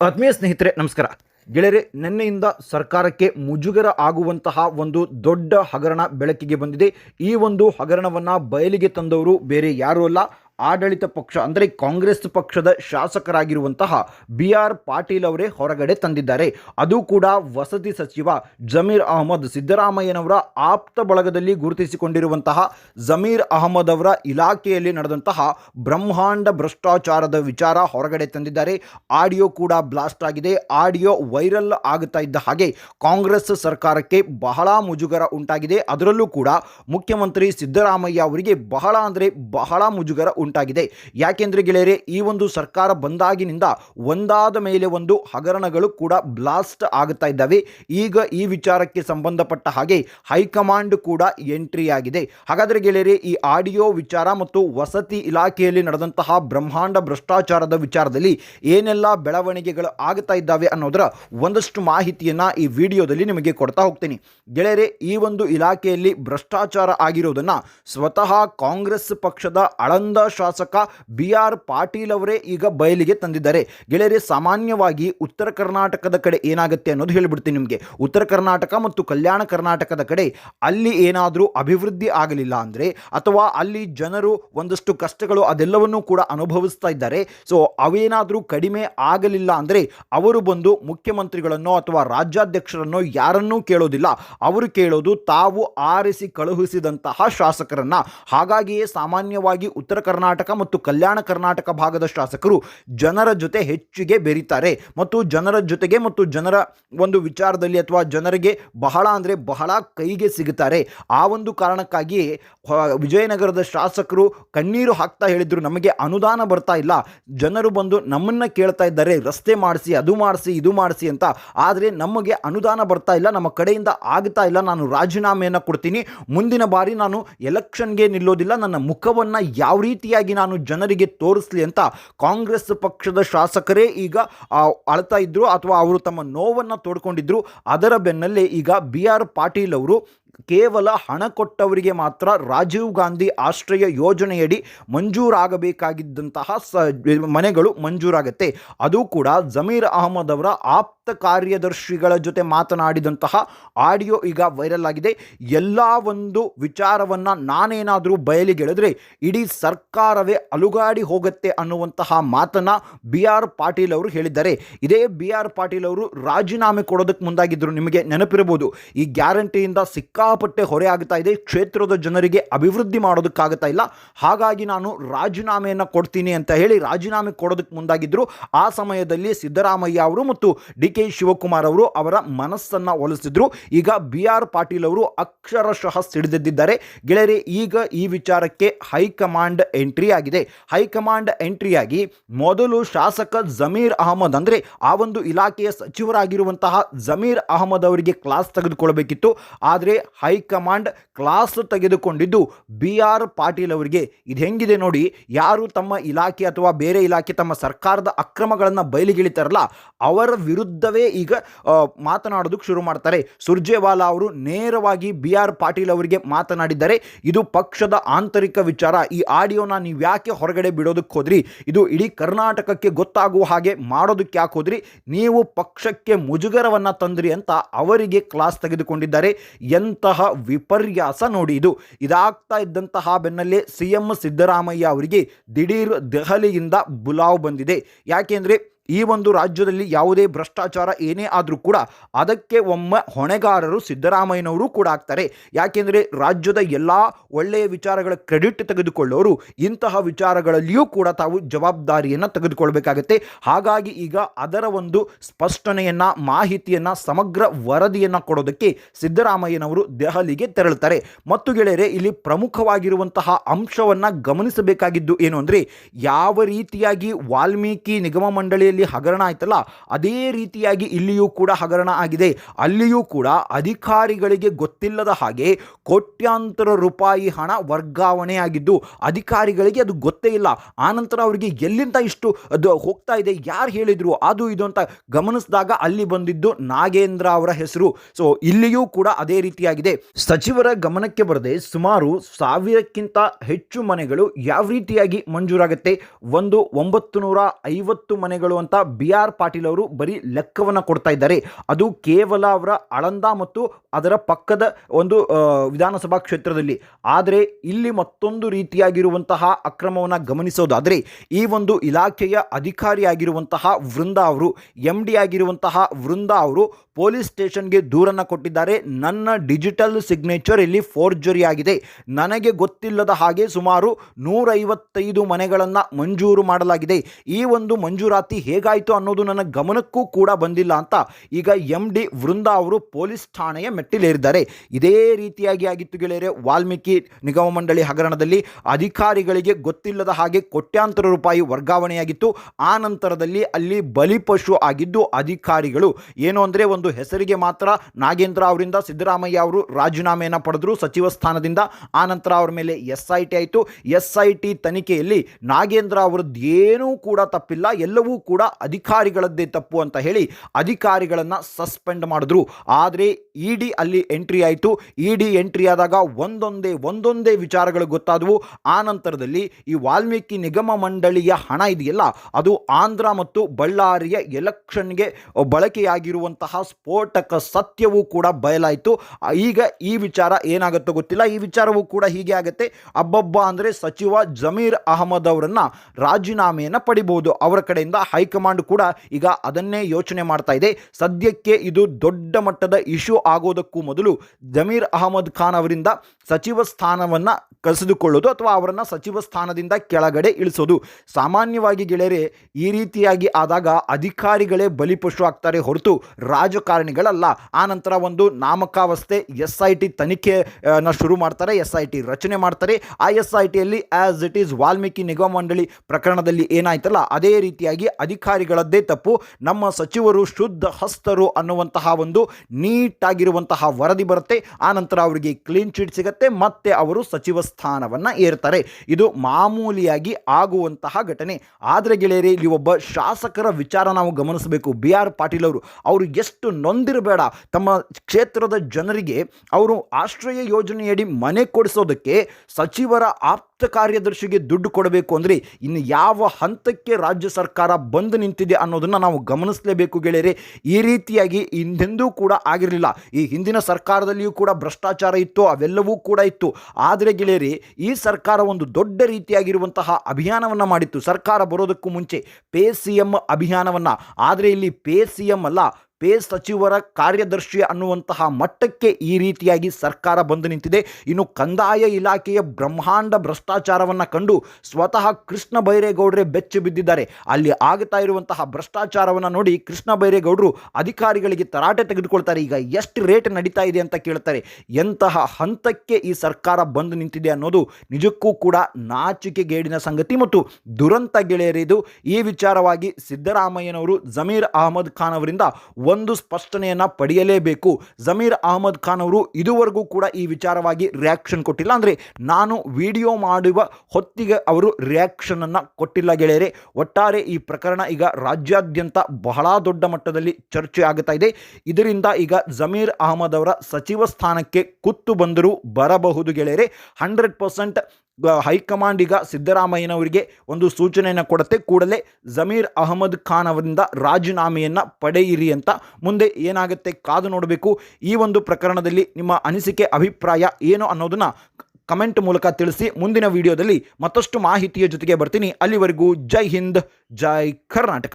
ಆತ್ಮೀಯ ಸ್ನೇಹಿತರೆ, ನಮಸ್ಕಾರ. ಗೆಳೆಯರೆ, ನಿನ್ನೆಯಿಂದ ಸರ್ಕಾರಕ್ಕೆ ಮುಜುಗರ ಆಗುವಂತಹ ಒಂದು ದೊಡ್ಡ ಹಗರಣ ಬೆಳಕಿಗೆ ಬಂದಿದೆ. ಈ ಒಂದು ಹಗರಣವನ್ನು ಬಯಲಿಗೆ ತಂದವರು ಬೇರೆ ಯಾರೂ ಅಲ್ಲ. ಆಡಳಿತ ಪಕ್ಷ, ಅಂದರೆ ಕಾಂಗ್ರೆಸ್ ಪಕ್ಷದ ಶಾಸಕರಾಗಿರುವಂತಹ ಬಿ ಆರ್ ಪಾಟೀಲ್ ಅವರೇ ಹೊರಗಡೆ ತಂದಿದ್ದಾರೆ. ಅದು ಕೂಡ ವಸತಿ ಸಚಿವ ಜಮೀರ್ ಅಹಮದ್ ಸಿದ್ದರಾಮಯ್ಯನವರ ಆಪ್ತ ಬಳಗದಲ್ಲಿ ಗುರುತಿಸಿಕೊಂಡಿರುವಂತಹ ಜಮೀರ್ ಅಹಮದ್ ಅವರ ಇಲಾಖೆಯಲ್ಲಿ ನಡೆದಂತಹ ಬ್ರಹ್ಮಾಂಡ ಭ್ರಷ್ಟಾಚಾರದ ವಿಚಾರ ಹೊರಗಡೆ ತಂದಿದ್ದಾರೆ. ಆಡಿಯೋ ಕೂಡ ಬ್ಲಾಸ್ಟ್ ಆಗಿದೆ. ಆಡಿಯೋ ವೈರಲ್ ಆಗುತ್ತಾ ಇದ್ದ ಹಾಗೆ ಕಾಂಗ್ರೆಸ್ ಸರ್ಕಾರಕ್ಕೆ ಬಹಳ ಮುಜುಗರ ಉಂಟಾಗಿದೆ. ಅದರಲ್ಲೂ ಕೂಡ ಮುಖ್ಯಮಂತ್ರಿ ಸಿದ್ದರಾಮಯ್ಯ ಅವರಿಗೆ ಬಹಳ ಅಂದರೆ ಬಹಳ ಮುಜುಗರ ಉಂಟಾಗಿದೆ. ಯಾಕೆಂದ್ರೆ ಗೆಳೆಯರೆ, ಈ ಒಂದು ಸರ್ಕಾರ ಬಂದಾಗಿನಿಂದ ಒಂದಾದ ಮೇಲೆ ಒಂದು ಹಗರಣಗಳು ಕೂಡ ಬ್ಲಾಸ್ಟ್ ಆಗುತ್ತಾ ಇದ್ದಾವೆ. ಈಗ ಈ ವಿಚಾರಕ್ಕೆ ಸಂಬಂಧಪಟ್ಟ ಹಾಗೆ ಹೈಕಮಾಂಡ್ ಕೂಡ ಎಂಟ್ರಿ ಆಗಿದೆ. ಹಾಗಾದರೆ ಗೆಳೆಯರೆ, ಈ ಆಡಿಯೋ ವಿಚಾರ ಮತ್ತು ವಸತಿ ಇಲಾಖೆಯಲ್ಲಿ ನಡೆದಂತಹ ಬ್ರಹ್ಮಾಂಡ ಭ್ರಷ್ಟಾಚಾರದ ವಿಚಾರದಲ್ಲಿ ಏನೆಲ್ಲ ಬೆಳವಣಿಗೆಗಳು ಆಗ್ತಾ ಇದ್ದಾವೆ ಅನ್ನೋದರ ಒಂದಷ್ಟು ಮಾಹಿತಿಯನ್ನ ಈ ವಿಡಿಯೋದಲ್ಲಿ ನಿಮಗೆ ಕೊಡ್ತಾ ಹೋಗ್ತೀನಿ. ಗೆಳೆಯರೆ, ಈ ಒಂದು ಇಲಾಖೆಯಲ್ಲಿ ಭ್ರಷ್ಟಾಚಾರ ಆಗಿರೋದನ್ನ ಸ್ವತಃ ಕಾಂಗ್ರೆಸ್ ಪಕ್ಷದ ಆಳಂದ ಶಾಸಕ ಬಿ ಆರ್ ಪಾಟೀಲ್ ಅವರೇ ಈಗ ಬಯಲಿಗೆ ತಂದಿದ್ದಾರೆ. ಗೆಳೆಯರೆ, ಸಾಮಾನ್ಯವಾಗಿ ಉತ್ತರ ಕರ್ನಾಟಕದ ಕಡೆ ಏನಾಗುತ್ತೆ ಅನ್ನೋದು ಹೇಳಿಬಿಡ್ತೀನಿ ನಿಮಗೆ. ಉತ್ತರ ಕರ್ನಾಟಕ ಮತ್ತು ಕಲ್ಯಾಣ ಕರ್ನಾಟಕದ ಕಡೆ ಅಲ್ಲಿ ಏನಾದರೂ ಅಭಿವೃದ್ಧಿ ಆಗಲಿಲ್ಲ ಅಂದರೆ ಅಥವಾ ಅಲ್ಲಿ ಜನರು ಒಂದಷ್ಟು ಕಷ್ಟಗಳು ಅದೆಲ್ಲವನ್ನೂ ಕೂಡ ಅನುಭವಿಸ್ತಾ ಇದ್ದಾರೆ. ಸೊ ಅವೇನಾದರೂ ಕಡಿಮೆ ಆಗಲಿಲ್ಲ ಅಂದರೆ ಅವರು ಬಂದು ಮುಖ್ಯಮಂತ್ರಿಗಳನ್ನೋ ಅಥವಾ ರಾಜ್ಯಾಧ್ಯಕ್ಷರನ್ನೋ ಯಾರನ್ನೂ ಕೇಳೋದಿಲ್ಲ. ಅವರು ಕೇಳೋದು ತಾವು ಆರಿಸಿ ಕಳುಹಿಸಿದಂತಹ ಶಾಸಕರನ್ನ. ಹಾಗಾಗಿಯೇ ಸಾಮಾನ್ಯವಾಗಿ ಉತ್ತರ ಕರ್ನಾಟಕ ಮತ್ತು ಕಲ್ಯಾಣ ಕರ್ನಾಟಕ ಭಾಗದ ಶಾಸಕರು ಜನರ ಜೊತೆ ಹೆಚ್ಚಿಗೆ ಬೆರೀತಾರೆ. ಮತ್ತು ಜನರ ಜೊತೆಗೆ ಮತ್ತು ಜನರ ಒಂದು ವಿಚಾರದಲ್ಲಿ ಅಥವಾ ಜನರಿಗೆ ಬಹಳ ಅಂದರೆ ಬಹಳ ಕೈಗೆ ಸಿಗುತ್ತಾರೆ. ಆ ಒಂದು ಕಾರಣಕ್ಕಾಗಿ ವಿಜಯನಗರದ ಶಾಸಕರು ಕಣ್ಣೀರು ಹಾಕ್ತಾ ಹೇಳಿದ್ರು, ನಮಗೆ ಅನುದಾನ ಬರ್ತಾ ಇಲ್ಲ. ಜನರು ಬಂದು ನಮ್ಮನ್ನು ಕೇಳ್ತಾ ಇದ್ದಾರೆ, ರಸ್ತೆ ಮಾಡಿಸಿ, ಅದು ಮಾಡಿಸಿ, ಇದು ಮಾಡಿಸಿ ಅಂತ. ಆದರೆ ನಮಗೆ ಅನುದಾನ ಬರ್ತಾ ಇಲ್ಲ, ನಮ್ಮ ಕಡೆಯಿಂದ ಆಗ್ತಾ ಇಲ್ಲ. ನಾನು ರಾಜೀನಾಮೆಯನ್ನು ಕೊಡ್ತೀನಿ. ಮುಂದಿನ ಬಾರಿ ನಾನು ಎಲೆಕ್ಷನ್ಗೆ ನಿಲ್ಲೋದಿಲ್ಲ. ನನ್ನ ಮುಖವನ್ನು ಯಾವ ರೀತಿಯಾಗಿ ನಾನು ಜನರಿಗೆ ತೋರಿಸ್ಲಿ ಅಂತ ಕಾಂಗ್ರೆಸ್ ಪಕ್ಷದ ಶಾಸಕರೇ ಈಗ ಅಳ್ತಾ ಇದ್ರು ಅಥವಾ ಅವರು ತಮ್ಮ ನೋವನ್ನು ತೋಡ್ಕೊಂಡಿದ್ರು. ಅದರ ಬೆನ್ನಲ್ಲೇ ಈಗ ಬಿ ಆರ್ ಪಾಟೀಲ್ ಅವರು ಕೇವಲ ಹಣ ಕೊಟ್ಟವರಿಗೆ ಮಾತ್ರ ರಾಜೀವ್ ಗಾಂಧಿ ಆಶ್ರಯ ಯೋಜನೆಯಡಿ ಮಂಜೂರಾಗಬೇಕಾಗಿದ್ದಂತಹ ಸ, ಮನೆಗಳು ಮಂಜೂರಾಗುತ್ತೆ. ಅದು ಕೂಡ ಜಮೀರ್ ಅಹಮದ್ ಅವರ ಆಪ್ತ ಕಾರ್ಯದರ್ಶಿಗಳ ಜೊತೆ ಮಾತನಾಡಿದಂತಹ ಆಡಿಯೋ ಈಗ ವೈರಲ್ ಆಗಿದೆ. ಎಲ್ಲ ಒಂದು ವಿಚಾರವನ್ನು ನಾನೇನಾದರೂ ಬಯಲಿಗೆಳೆದ್ರೆ ಇಡೀ ಸರ್ಕಾರವೇ ಅಲುಗಾಡಿ ಹೋಗುತ್ತೆ ಅನ್ನುವಂತಹ ಮಾತನ್ನು ಬಿ ಆರ್ ಪಾಟೀಲ್ ಅವರು ಹೇಳಿದ್ದಾರೆ. ಇದೇ ಬಿ ಆರ್ ಪಾಟೀಲ್ ಅವರು ರಾಜೀನಾಮೆ ಕೊಡೋದಕ್ಕೆ ಮುಂದಾಗಿದ್ದರು ನಿಮಗೆ ನೆನಪಿರಬಹುದು. ಈ ಗ್ಯಾರಂಟಿಯಿಂದ ಸಿಕ್ಕಾಪಟ್ಟೆ ಹೊರೆ ಆಗ್ತಾ ಇದೆ. ಕ್ಷೇತ್ರದ ಜನರಿಗೆ ಅಭಿವೃದ್ಧಿ ಮಾಡೋದಕ್ಕಾಗ್ತಾ ಇಲ್ಲ. ಹಾಗಾಗಿ ನಾನು ರಾಜೀನಾಮೆಯನ್ನು ಕೊಡ್ತೀನಿ ಅಂತ ಹೇಳಿ ರಾಜೀನಾಮೆ ಕೊಡೋದಕ್ಕೆ ಮುಂದಾಗಿದ್ದರು ಆ ಸಮಯದಲ್ಲಿ ಸಿದ್ದರಾಮಯ್ಯ ಅವರು ಮತ್ತು ಡಿ ಕೆ ಶಿವಕುಮಾರ್ ಅವರು ಅವರ ಮನಸ್ಸನ್ನು ಒಲಿಸಿದ್ರು. ಈಗ ಬಿ ಆರ್ ಪಾಟೀಲ್ ಅವರು ಅಕ್ಷರಶಃ ಸಿಡಿದೆದ್ದಿದ್ದಾರೆ. ಗೆಳೆಯರೆ, ಈಗ ಈ ವಿಚಾರಕ್ಕೆ ಹೈಕಮಾಂಡ್ ಎಂಟ್ರಿ ಆಗಿದೆ. ಹೈಕಮಾಂಡ್ ಎಂಟ್ರಿಯಾಗಿ ಮೊದಲು ಶಾಸಕ ಜಮೀರ್ ಅಹಮದ್ ಅಂದರೆ ಆ ಒಂದು ಇಲಾಖೆಯ ಸಚಿವರಾಗಿರುವಂತಹ ಜಮೀರ್ ಅಹಮದ್ ಅವರಿಗೆ ಕ್ಲಾಸ್ ತೆಗೆದುಕೊಳ್ಬೇಕಿತ್ತು. ಆದರೆ ಹೈಕಮಾಂಡ್ ಕ್ಲಾಸ್ ತೆಗೆದುಕೊಂಡಿದ್ದು ಬಿ ಆರ್ ಪಾಟೀಲ್ ಅವರಿಗೆ. ಇದು ಹೆಂಗಿದೆ ನೋಡಿ, ಯಾರು ತಮ್ಮ ಇಲಾಖೆ ಅಥವಾ ಬೇರೆ ಇಲಾಖೆ ತಮ್ಮ ಸರ್ಕಾರದ ಅಕ್ರಮಗಳನ್ನು ಬಯಲಿಗಿಳಿತಾರಲ್ಲ, ಅವರ ವಿರುದ್ಧವೇ ಈಗ ಮಾತನಾಡೋದಕ್ಕೆ ಶುರು ಮಾಡ್ತಾರೆ. ಸುರ್ಜೇವಾಲಾ ಅವರು ನೇರವಾಗಿ ಬಿ ಆರ್ ಪಾಟೀಲ್ ಅವರಿಗೆ ಮಾತನಾಡಿದ್ದಾರೆ. ಇದು ಪಕ್ಷದ ಆಂತರಿಕ ವಿಚಾರ. ಈ ಆಡಿಯೋನ ನೀವು ಯಾಕೆ ಹೊರಗಡೆ ಬಿಡೋದಕ್ಕೆ ಹೋದ್ರಿ? ಇದು ಇಡೀ ಕರ್ನಾಟಕಕ್ಕೆ ಗೊತ್ತಾಗುವ ಹಾಗೆ ಮಾಡೋದಕ್ಕೆ ಯಾಕೆ ಹೋದ್ರಿ? ನೀವು ಪಕ್ಷಕ್ಕೆ ಮುಜುಗರವನ್ನು ತಂದ್ರಿ ಅಂತ ಅವರಿಗೆ ಕ್ಲಾಸ್ ತೆಗೆದುಕೊಂಡಿದ್ದಾರೆ. ಎಂತಹ ವಿಪರ್ಯಾಸ ನೋಡಿ ಇದು. ಇದಾಗ್ತಾ ಇದ್ದಂತಹ ಬೆನ್ನಲ್ಲೇ ಸಿ ಎಂ ಸಿದ್ದರಾಮಯ್ಯ ಅವರಿಗೆ ದಿಢೀರ್ ದೆಹಲಿಯಿಂದ ಬುಲಾವ್ ಬಂದಿದೆ. ಯಾಕೆಂದರೆ ಈ ಒಂದು ರಾಜ್ಯದಲ್ಲಿ ಯಾವುದೇ ಭ್ರಷ್ಟಾಚಾರ ಏನೇ ಆದರೂ ಕೂಡ ಅದಕ್ಕೆ ಒಮ್ಮ ಹೊಣೆಗಾರರು ಸಿದ್ದರಾಮಯ್ಯನವರು ಕೂಡ ಆಗ್ತಾರೆ. ಯಾಕೆಂದರೆ ರಾಜ್ಯದ ಎಲ್ಲ ಒಳ್ಳೆಯ ವಿಚಾರಗಳ ಕ್ರೆಡಿಟ್ ತೆಗೆದುಕೊಳ್ಳೋರು ಇಂತಹ ವಿಚಾರಗಳಲ್ಲಿಯೂ ಕೂಡ ತಾವು ಜವಾಬ್ದಾರಿಯನ್ನು ತೆಗೆದುಕೊಳ್ಬೇಕಾಗತ್ತೆ. ಹಾಗಾಗಿ ಈಗ ಅದರ ಒಂದು ಸ್ಪಷ್ಟನೆಯನ್ನು, ಮಾಹಿತಿಯನ್ನು, ಸಮಗ್ರ ವರದಿಯನ್ನು ಕೊಡೋದಕ್ಕೆ ಸಿದ್ದರಾಮಯ್ಯನವರು ದೆಹಲಿಗೆ ತೆರಳುತ್ತಾರೆ. ಮತ್ತು ಗೆಳೆಯರೆ, ಇಲ್ಲಿ ಪ್ರಮುಖವಾಗಿರುವಂತಹ ಅಂಶವನ್ನು ಗಮನಿಸಬೇಕಾಗಿದ್ದು ಏನು ಅಂದರೆ, ಯಾವ ರೀತಿಯಾಗಿ ವಾಲ್ಮೀಕಿ ನಿಗಮ ಮಂಡಳಿಯಲ್ಲಿ ಹಗರಣ ಆಯ್ತಲ್ಲ, ಅದೇ ರೀತಿಯಾಗಿ ಇಲ್ಲಿಯೂ ಕೂಡ ಹಗರಣ ಆಗಿದೆ. ಅಲ್ಲಿಯೂ ಕೂಡ ಅಧಿಕಾರಿಗಳಿಗೆ ಗೊತ್ತಿಲ್ಲದ ಹಾಗೆ ಕೋಟ್ಯಾಂತರ ರೂಪಾಯಿ ಹಣ ವರ್ಗಾವಣೆ ಆಗಿದ್ದು, ಅಧಿಕಾರಿಗಳಿಗೆ ಅದು ಗೊತ್ತೇ ಇಲ್ಲ. ಆನಂತರ ಅವರಿಗೆ ಎಲ್ಲಿಂದ ಇಷ್ಟು ಅದು ಹೋಗ್ತಾ ಇದೆ, ಯಾರು ಹೇಳಿದ್ರು? ಅದು ಇದು ಅಂತ ಗಮನಿಸಿದಾಗ ಅಲ್ಲಿ ಬಂದಿದ್ದು ನಾಗೇಂದ್ರ ಅವರ ಹೆಸರು. ಸೊ ಇಲ್ಲಿಯೂ ಕೂಡ ಅದೇ ರೀತಿಯಾಗಿದೆ. ಸಚಿವರ ಗಮನಕ್ಕೆ ಬರದೆ ಸುಮಾರು ಸಾವಿರಕ್ಕಿಂತ ಹೆಚ್ಚು ಮನೆಗಳು ಯಾವ ರೀತಿಯಾಗಿ ಮಂಜೂರಾಗುತ್ತೆ? ಒಂದು ಒಂಬತ್ತು ನೂರ ಐವತ್ತು ಮನೆಗಳು ಆಗಿರುವಂಥ ಬಿ ಆರ್ ಪಾಟೀಲ್ ಅವರು ಬರೀ ಲೆಕ್ಕವನ್ನು ಕೊಡ್ತಾ ಇದ್ದಾರೆ. ಅದು ಕೇವಲ ಅವರ ಆಳಂದ ಮತ್ತು ಅದರ ಪಕ್ಕದ ಒಂದು ವಿಧಾನಸಭಾ ಕ್ಷೇತ್ರದಲ್ಲಿ. ಆದರೆ ಇಲ್ಲಿ ಮತ್ತೊಂದು ರೀತಿಯಾಗಿರುವಂತಹ ಅಕ್ರಮವನ್ನು ಗಮನಿಸೋದಾದರೆ ಈ ಒಂದು ಇಲಾಖೆಯ ಅಧಿಕಾರಿಯಾಗಿರುವಂತಹ ವೃಂದ ಅವರು ಎಂ ಡಿ ಆಗಿರುವಂತಹ ವೃಂದ ಅವರು ಪೊಲೀಸ್ ಸ್ಟೇಷನ್ಗೆ ದೂರನ್ನು ಕೊಟ್ಟಿದ್ದಾರೆ. ನನ್ನ ಡಿಜಿಟಲ್ ಸಿಗ್ನೇಚರ್ ಇಲ್ಲಿ ಫೋರ್ಜರಿ ಆಗಿದೆ. ನನಗೆ ಗೊತ್ತಿಲ್ಲದ ಹಾಗೆ ಸುಮಾರು ನೂರೈವತ್ತೈದು ಮನೆಗಳನ್ನು ಮಂಜೂರು ಮಾಡಲಾಗಿದೆ. ಈ ಒಂದು ಮಂಜೂರಾತಿ ಹೇಗಾಯಿತು ಅನ್ನೋದು ನನ್ನ ಗಮನಕ್ಕೂ ಕೂಡ ಬಂದಿಲ್ಲ ಅಂತ ಈಗ ಎಂ ಡಿ ವೃಂದ ಅವರು ಪೊಲೀಸ್ ಠಾಣೆಯ ಮೆಟ್ಟಿಲೇರಿದ್ದಾರೆ. ಇದೇ ರೀತಿಯಾಗಿ ಆಗಿತ್ತು ಗೆಳೆಯರೆ, ವಾಲ್ಮೀಕಿ ನಿಗಮ ಮಂಡಳಿ ಹಗರಣದಲ್ಲಿ ಅಧಿಕಾರಿಗಳಿಗೆ ಗೊತ್ತಿಲ್ಲದ ಹಾಗೆ ಕೋಟ್ಯಾಂತರ ರೂಪಾಯಿ ವರ್ಗಾವಣೆಯಾಗಿತ್ತು. ಆ ನಂತರದಲ್ಲಿ ಅಲ್ಲಿ ಬಲಿಪಶು ಆಗಿದ್ದು ಅಧಿಕಾರಿಗಳು. ಏನು ಅಂದರೆ ಒಂದು ಹೆಸರಿಗೆ ಮಾತ್ರ ನಾಗೇಂದ್ರ ಅವರಿಂದ ಸಿದ್ದರಾಮಯ್ಯ ಅವರು ರಾಜೀನಾಮೆಯನ್ನು ಪಡೆದರು. ಸಚಿವ ಸ್ಥಾನದಿಂದ ಆನಂತರ ಅವರ ಮೇಲೆ ಎಸ್ ಐ ಟಿ ಆಯಿತು. ಎಸ್ ಐ ಟಿ ತನಿಖೆಯಲ್ಲಿ ನಾಗೇಂದ್ರ ಅವರದ್ದು ಏನೂ ಕೂಡ ತಪ್ಪಿಲ್ಲ. ಎಲ್ಲವೂ ಕೂಡ ಅಧಿಕಾರಿಗಳದ್ದೇ ತಪ್ಪು ಅಂತ ಹೇಳಿ ಅಧಿಕಾರಿಗಳನ್ನು ಸಸ್ಪೆಂಡ್ ಮಾಡಿದ್ರು. ಆದರೆ ಇ ಡಿ ಅಲ್ಲಿ ಎಂಟ್ರಿ ಆಯಿತು. ಇ ಡಿ ಎಂಟ್ರಿ ಆದಾಗ ಒಂದೊಂದೇ ಒಂದೊಂದೇ ವಿಚಾರಗಳು ಗೊತ್ತಾದವು. ಆ ನಂತರದಲ್ಲಿ ಈ ವಾಲ್ಮೀಕಿ ನಿಗಮ ಮಂಡಳಿಯ ಹಣ ಇದೆಯಲ್ಲ, ಅದು ಆಂಧ್ರ ಮತ್ತು ಬಳ್ಳಾರಿಯ ಎಲೆಕ್ಷನ್ಗೆ ಬಳಕೆಯಾಗಿರುವಂತಹ ಸ್ಫೋಟಕ ಸತ್ಯವೂ ಕೂಡ ಬಯಲಾಯಿತು. ಈಗ ಈ ವಿಚಾರ ಏನಾಗುತ್ತೋ ಗೊತ್ತಿಲ್ಲ. ಈ ವಿಚಾರವೂ ಕೂಡ ಹೀಗೆ ಆಗುತ್ತೆ. ಅಬ್ಬಬ್ಬ ಅಂದರೆ ಸಚಿವ ಜಮೀರ್ ಅಹಮದ್ ಅವರನ್ನು ರಾಜೀನಾಮೆಯನ್ನು ಪಡಿಬಹುದು ಅವರ ಕಡೆಯಿಂದ ಹೈಕಮಾಂಡ್ ಕೂಡ ಈಗ ಅದನ್ನೇ ಯೋಚನೆ ಮಾಡ್ತಾ ಇದೆ. ಸದ್ಯಕ್ಕೆ ಇದು ದೊಡ್ಡ ಮಟ್ಟದ ಇಶ್ಯೂ ಆಗೋದಕ್ಕೂ ಮೊದಲು ಜಮೀರ್ ಅಹಮದ್ ಖಾನ್ ಅವರಿಂದ ಸಚಿವ ಸ್ಥಾನವನ್ನು ಕಸಿದುಕೊಳ್ಳೋದು ಅಥವಾ ಅವರನ್ನು ಸಚಿವ ಸ್ಥಾನದಿಂದ ಕೆಳಗಡೆ ಇಳಿಸೋದು. ಸಾಮಾನ್ಯವಾಗಿ ಗೆಳೆಯರೆ, ಈ ರೀತಿಯಾಗಿ ಆದಾಗ ಅಧಿಕಾರಿಗಳೇ ಬಲಿಪಶು ಆಗ್ತಾರೆ ಹೊರತು ರಾಜಕಾರಣಿಗಳಲ್ಲ. ಆ ನಂತರ ಒಂದು ನಾಮಕಾವಸ್ಥೆ, ಎಸ್ ಐ ಟಿ ತನಿಖೆನ ಶುರು ಮಾಡ್ತಾರೆ, ಎಸ್ ಐ ಟಿ ರಚನೆ ಮಾಡ್ತಾರೆ. ಆ ಎಸ್ ಐ ಟಿಯಲ್ಲಿ ಆ್ಯಸ್ ಇಟ್ ಈಸ್ ವಾಲ್ಮೀಕಿ ನಿಗಮ ಮಂಡಳಿ ಪ್ರಕರಣದಲ್ಲಿ ಏನಾಯ್ತಲ್ಲ, ಅದೇ ರೀತಿಯಾಗಿ ಅಧಿಕಾರಿಗಳದ್ದೇ ತಪ್ಪು. ನಮ್ಮ ಸಚಿವರು ಶುದ್ಧ ಹಸ್ತರು ಅನ್ನುವಂತಹ ಒಂದು ನೀಟಾಗಿರುವಂತಹ ವರದಿ ಬರುತ್ತೆ, ಆ ನಂತರ ಅವರಿಗೆ ಕ್ಲೀನ್ ಚೀಟ್ ಸಿಗುತ್ತೆ, ಮತ್ತೆ ಅವರು ಸಚಿವ ಸ್ಥಾನವನ್ನು ಏರ್ತಾರೆ. ಇದು ಮಾಮೂಲಿಯಾಗಿ ಆಗುವಂತಹ ಘಟನೆ. ಆದರೆ ಗೆಳೆಯರಿ, ಇಲ್ಲಿ ಒಬ್ಬ ಶಾಸಕರ ವಿಚಾರ ನಾವು ಗಮನಿಸಬೇಕು. ಬಿ ಆರ್ ಪಾಟೀಲ್ ಅವರು ಅವರು ಎಷ್ಟು ನೊಂದಿರಬೇಡ. ತಮ್ಮ ಕ್ಷೇತ್ರದ ಜನರಿಗೆ ಅವರು ಆಶ್ರಯ ಯೋಜನೆಯಡಿ ಮನೆ ಕೊಡಿಸೋದಕ್ಕೆ ಸಚಿವರ ಆಪ್ತ ಕಾರ್ಯದರ್ಶಿಗೆ ದುಡ್ಡು ಕೊಡಬೇಕು ಅಂದರೆ ಇನ್ನು ಯಾವ ಹಂತಕ್ಕೆ ರಾಜ್ಯ ಸರ್ಕಾರ ಬಂದು ನಿಂತಿದೆ ಅನ್ನೋದನ್ನು ನಾವು ಗಮನಿಸಲೇಬೇಕು ಗೆಳೆಯರೆ. ಈ ರೀತಿಯಾಗಿ ಹಿಂದೆಂದೂ ಕೂಡ ಆಗಿರಲಿಲ್ಲ. ಈ ಹಿಂದಿನ ಸರ್ಕಾರದಲ್ಲಿಯೂ ಕೂಡ ಭ್ರಷ್ಟಾಚಾರ ಇತ್ತು, ಅವೆಲ್ಲವೂ ಕೂಡ ಇತ್ತು. ಆದರೆ ಗೆಳೆಯರೆ, ಈ ಸರ್ಕಾರ ಒಂದು ದೊಡ್ಡ ರೀತಿಯಾಗಿರುವಂತಹ ಅಭಿಯಾನವನ್ನು ಮಾಡಿತ್ತು. ಸರ್ಕಾರ ಬರೋದಕ್ಕೂ ಮುಂಚೆ ಪೇ ಸಿ ಎಂ ಅಭಿಯಾನವನ್ನು. ಆದರೆ ಇಲ್ಲಿ ಪೇ ಸಿ ಎಂ ಅಲ್ಲ ಪೇ ಸಚಿವರ ಕಾರ್ಯದರ್ಶಿ ಅನ್ನುವಂತಹ ಮಟ್ಟಕ್ಕೆ ಈ ರೀತಿಯಾಗಿ ಸರ್ಕಾರ ಬಂದು ನಿಂತಿದೆ. ಇನ್ನು ಕಂದಾಯ ಇಲಾಖೆಯ ಬ್ರಹ್ಮಾಂಡ ಭ್ರಷ್ಟಾಚಾರವನ್ನು ಕಂಡು ಸ್ವತಃ ಕೃಷ್ಣ ಬೈರೇಗೌಡರೇ ಬೆಚ್ಚಿ ಬಿದ್ದಿದ್ದಾರೆ. ಅಲ್ಲಿ ಆಗ್ತಾ ಇರುವಂತಹ ಭ್ರಷ್ಟಾಚಾರವನ್ನು ನೋಡಿ ಕೃಷ್ಣ ಬೈರೇಗೌಡರು ಅಧಿಕಾರಿಗಳಿಗೆ ತರಾಟೆ ತೆಗೆದುಕೊಳ್ತಾರೆ. ಈಗ ಎಷ್ಟು ರೇಟ್ ನಡೀತಾ ಇದೆ ಅಂತ ಕೇಳ್ತಾರೆ. ಎಂತಹ ಹಂತಕ್ಕೆ ಈ ಸರ್ಕಾರ ಬಂದು ನಿಂತಿದೆ ಅನ್ನೋದು ನಿಜಕ್ಕೂ ಕೂಡ ನಾಚಿಕೆಗೇಡಿನ ಸಂಗತಿ ಮತ್ತು ದುರಂತ ಗೆಳೆಯರಿದು ಈ ವಿಚಾರವಾಗಿ ಸಿದ್ದರಾಮಯ್ಯನವರು ಜಮೀರ್ ಅಹಮದ್ ಖಾನ್ ಅವರಿಂದ ಒಂದು ಸ್ಪಷ್ಟನೆಯನ್ನು ಪಡೆಯಲೇಬೇಕು. ಜಮೀರ್ ಅಹಮದ್ ಖಾನ್ ಅವರು ಇದುವರೆಗೂ ಕೂಡ ಈ ವಿಚಾರವಾಗಿ ರಿಯಾಕ್ಷನ್ ಕೊಟ್ಟಿಲ್ಲ. ಅಂದರೆ ನಾನು ವಿಡಿಯೋ ಮಾಡುವ ಹೊತ್ತಿಗೆ ಅವರು ರಿಯಾಕ್ಷನನ್ನು ಕೊಟ್ಟಿಲ್ಲ ಗೆಳೆಯರೆ. ಒಟ್ಟಾರೆ ಈ ಪ್ರಕರಣ ಈಗ ರಾಜ್ಯಾದ್ಯಂತ ಬಹಳ ದೊಡ್ಡ ಮಟ್ಟದಲ್ಲಿ ಚರ್ಚೆ ಆಗುತ್ತಾ ಇದೆ. ಇದರಿಂದ ಈಗ ಜಮೀರ್ ಅಹಮದ್ ಅವರ ಸಚಿವ ಸ್ಥಾನಕ್ಕೆ ಕುತ್ತು ಬಂದರೂ ಬರಬಹುದು ಗೆಳೆಯರೆ. ಹಂಡ್ರೆಡ್ ಪರ್ಸೆಂಟ್ ಹೈಕಮಾಂಡ್ ಈಗ ಸಿದ್ದರಾಮಯ್ಯನವರಿಗೆ ಒಂದು ಸೂಚನೆಯನ್ನು ಕೊಡುತ್ತೆ. ಕೂಡಲೇ ಜಮೀರ್ ಅಹಮದ್ ಖಾನ್ ಅವರಿಂದ ರಾಜೀನಾಮೆಯನ್ನು ಪಡೆಯಿರಿ ಅಂತ. ಮುಂದೆ ಏನಾಗುತ್ತೆ ಕಾದು ನೋಡಬೇಕು. ಈ ಒಂದು ಪ್ರಕರಣದಲ್ಲಿ ನಿಮ್ಮ ಅನಿಸಿಕೆ, ಅಭಿಪ್ರಾಯ ಏನು ಅನ್ನೋದನ್ನು ಕಮೆಂಟ್ ಮೂಲಕ ತಿಳಿಸಿ. ಮುಂದಿನ ವಿಡಿಯೋದಲ್ಲಿ ಮತ್ತಷ್ಟು ಮಾಹಿತಿಯ ಜೊತೆಗೆ ಬರ್ತೀನಿ. ಅಲ್ಲಿವರೆಗೂ ಜೈ ಹಿಂದ್, ಜೈ ಕರ್ನಾಟಕ.